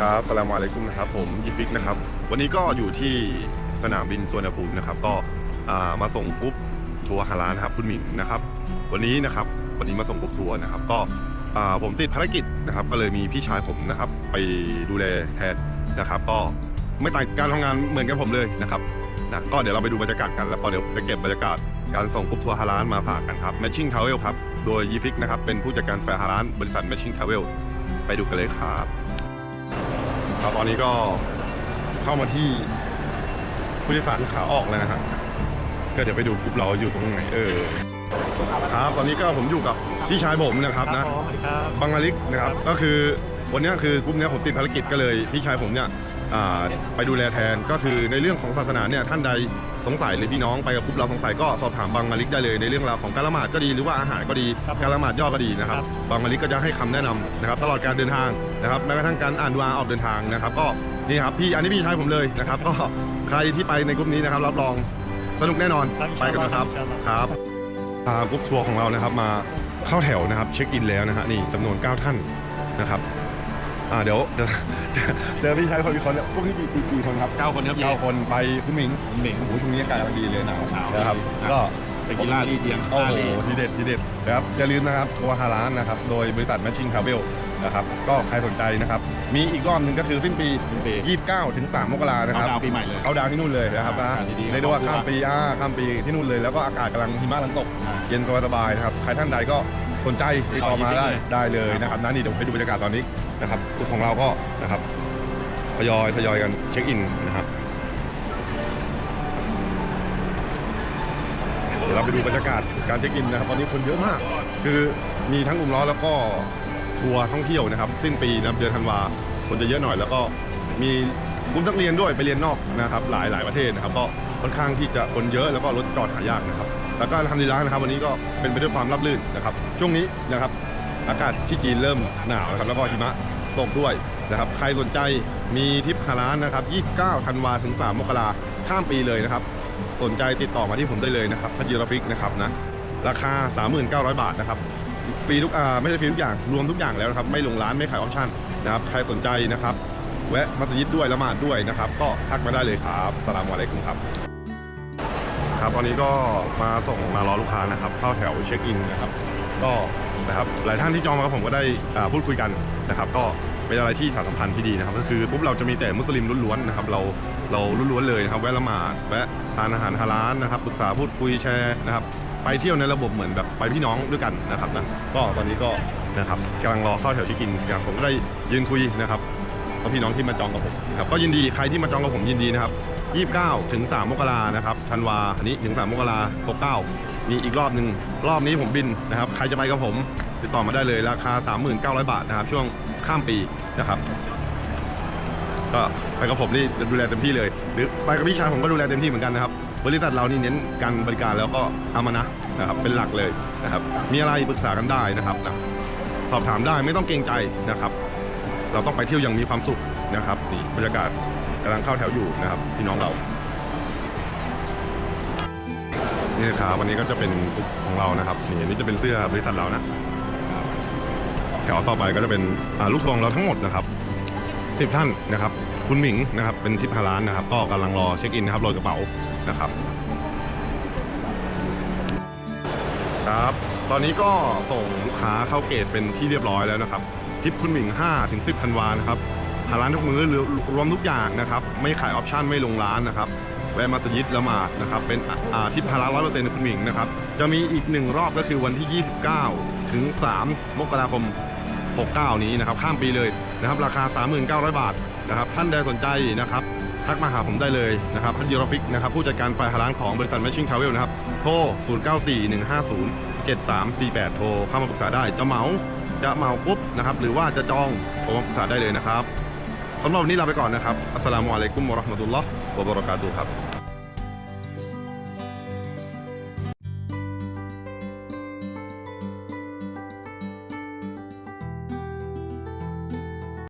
ครับสลามอะลัยกุมนะครับ ผมยิฟิกนะครับ วันนี้ก็อยู่ที่สนามบินสุวรรณภูมินะครับ ก็มาส่งกรุ๊ปทัวร์ฮาลานะครับคุณหมิงนะครับ วันนี้นะครับวันนี้มาส่งกรุ๊ปทัวร์นะครับ ก็ผมติดภารกิจนะครับ ก็เลยมีพี่ชายผมนะครับ ไปดูแลแทนนะครับ ก็ไม่ต่างการทำงานเหมือนกันผมเลยนะครับนะก็เดี๋ยวเราไปดูบรรยากาศกันแล้วก็เดี๋ยวไปเก็บบรรยากาศการส่งกรุ๊ปทัวร์ฮาลาลมาฝากกันครับ Matching Travel ครับโดยยิฟิกนะครับเป็นผู้จัดการแฟร์ฮาลาลบริษัท Matching Travel ไปดูกันเลยครับ ครับตอนนี้ก็เข้ามาที่ผู้โดยสารขาออกแล้วนะครับก็เดี๋ยวไปดูกลุ่มเราอยู่ตรงไหนเออครับตอนนี้ก็ผมอยู่กับพี่ชายผมนะครับนะสวัสดีครับบังลาลิกนะครับ ก็คือวันเนี้ยคือกลุ่มเนี้ยผมติดภารกิจก็เลย พี่ชายผมเนี่ย อ่าไปดูแลแทนก็คือในเรื่องของศาสนาเนี่ยท่านใดสงสัยหรือพี่น้องไปกับกลุ่มเราสงสัยก็สอบถามบังมาลิกได้เลยในเรื่องราวของการละหมาดก็ดีหรือว่าอาหารก็ดีครับผมการละหมาดย่อก็ดีนะครับครับบังมาลิกก็จะให้คำแนะนำนะครับตลอดการเดินทางนะครับแม้กระทั่งการอ่านดูอาออกเดินทางนะครับ ก็นี่ครับพี่อันนี้พี่ชายผมเลยนะครับ ก็ใครที่ไปในกลุ่มนี้นะครับรับรองสนุกแน่นอนครับไปกันนะครับอินชาอัลลอฮ์ ครับ พากรุ๊ปทัวร์ของเรานะครับมาเข้าแถวนะครับเช็คอินแล้วนะฮะนี่จำนวน 9 ท่านนะครับ อ่าเดี๋ยวเดี๋ยวเดี๋ยวพี่ชายคนอีกคนเนี่ยพวกนี้กี่กี่กี่คนครับเก้าคนครับเก้าคนไปคุณหมิงหมิงโอ้โหช่วงนี้อากาศกำลังดีเลยหนาวหนาวนะครับครับ ก็ไปกีฬาลีเดียงโอ้โหลีทีเด็ดทีเด็ดนะครับอย่าลืมนะครับทัวร์ฮาลานนะครับโดยบริษัท Matching Travel นะครับก็ใครสนใจนะครับ มีอีกรอบหนึ่งก็คือสิ้นปีสิ้นปี29 ถึง 3 มกรานะครับเอาดาวปีใหม่เลย เขาดาวน์ที่นู่นเลยนะครับนะอากาศดีๆเรียกได้ว่าขอบคุณข้ามปีอ่าข้ามปีที่นู่นเลยแล้วก็อากาศกำลังหิมะกำลังตก อ่าเย็นสบายๆนะครับ ใครท่านใดก็สนใจติดต่อมาได้ติดต่อยินดีเลยได้เลยนะครับนะนี่เดี๋ยวไปดูบรรยากาศตอนนี้ นะครับกลุ่มของเราก็นะครับทยอยทยอยกันเช็คอินนะครับเดี๋ยวเราไปดูบรรยากาศการเช็คอินนะครับตอนนี้คนเยอะมาก คือมีทั้งอุ่มล้อแล้วก็ทัวร์ท่องเที่ยวนะครับ สิ้นปีนะครับเดือนธันวาคนจะเยอะหน่อยแล้วก็มีกลุ่มนักเรียนด้วยไปเรียนนอกนะครับ หลายหลายประเทศนะครับ ก็ค่อนข้างที่จะคนเยอะแล้วก็รถจอดหายากนะครับแล้วก็ทำดีร้านนะครับ วันนี้ก็เป็นไปด้วยความราบรื่นนะครับ ช่วงนี้นะครับ อากาศที่จีนเริ่มหนาวนะครับ แล้วก็หิมะ ตกด้วยนะครับใครสนใจมีทริปฮาลานนะครับ 29ธันวาถึง 3 มกราข้ามปีเลยนะครับ สนใจติดต่อมาที่ผมได้เลยนะครับพัทยราฟิกนะครับนะราคา 39,000 บาทนะครับฟรีทุกอ่าไม่ใช่ฟรีทุกอย่างรวมทุกอย่างแล้วนะครับไม่ลงร้านไม่ขายออปชั่นนะครับใครสนใจนะครับแวะมัสยิดด้วยละหมาดด้วยนะครับ ก็ทักมาได้เลยครับสลามอะลัยกุมครับ ครับตอนนี้ก็มาส่งมารอลูกค้านะครับ เข้าแถวเช็คอินนะครับ ก็นะครับหลายท่านที่จองมากับผมก็ได้พูดคุยกันนะครับ ก็เป็นอะไรที่สานสัมพันธ์ที่ดีนะครับ ก็คือปุ๊บเราจะมีแต่มุสลิมล้วนๆนะครับเราเราล้วนๆเลยนะครับแวะละหมาดแวะทานอาหารฮาลาลนะครับปรึกษาพูดคุยแชร์นะครับไปเที่ยวในระบบเหมือนแบบไปพี่น้องด้วยกันนะครับนะก็ตอนนี้ก็นะครับกำลังรอเข้าแถวที่กินนะครับผมก็ได้ยืนคุยนะครับ กับพี่น้องที่มาจองกับผมครับก็ยินดีใครที่มาจองกับผมยินดีนะครับ 29 ถึง 3 มกรานะครับธันวาอันนี้ถึง 3 มกราครบ9มีอีกรอบหนึ่งรอบนี้ผมบินนะครับ ใครจะไปกับผม ติดต่อมาได้เลยราคา 39,000บาทนะครับ ช่วงข้ามปีนะครับ ก็ไปกับผมนี่จะดูแลเต็มที่เลย หรือไปกับพี่ชายผมก็ดูแลเต็มที่เหมือนกันนะครับบริษัทเรานี่เน้นการบริการแล้วก็อามานะนะครับเป็นหลักเลยนะครับ มีอะไรปรึกษากันได้นะครับนะสอบถามได้ไม่ต้องเกรงใจนะครับ เราต้องไปเที่ยวอย่างมีความสุขนะครับนี่บรรยากาศกำลังเข้าแถวอยู่นะครับพี่น้องเรานี่นะครับวันนี้ก็จะเป็นกลุ่มของเรานะครับนี่อันนี้จะเป็นเสื้อบริษัทเรานะแถวต่อไปก็จะเป็นลูกทวงเราทั้งหมดนะครับสิบท่านนะครับ คุณหมิงนะครับเป็นทิปฮาร้านนะครับ ก็กำลังรอเช็คอินนะครับโหลดกระเป๋านะครับครับ ตอนนี้ก็ส่งลูกค้าเข้าเกตเป็นที่เรียบร้อยแล้วนะครับ ทิปคุณหมิง5ถึง10ธันวานะครับหาร้านทุกมื้อรวรวมทุกอย่างนะครับ ไม่ขายออปชั่นไม่ลงร้านนะครับแวะมัสยิดละหมาดนะครับ เป็นอ่าทิปฮาร้าร้อยเปอร์เซ็นต์คุณหมิงนะครับ จะมีอีกหนึ่งรอบก็คือวันที่ 29 ถึง 3 มกราคม 69 นี้นะครับ ข้ามปีเลยนะครับ ราคา 3,900 บาทนะครับ ท่านใดสนใจนะครับ ทักมาหาผมได้เลยนะครับพัทยูรฟิกนะครับ ผู้จัดการฝ่ายหาร้านของบริษัท Matching Travel นะครับ โทร 0941507348 โทรเข้ามาปรึกษาได้จะเหมา จะเหมาปุ๊บนะครับหรือว่าจะจองโทรมาปรึกษาได้เลยนะครับสำหรับวันนี้ลาไปก่อนนะครับอัสสลามุอะลัยกุมวะราะห์มะตุลลอฮ์วะบะเราะกาตุฮ์ครับ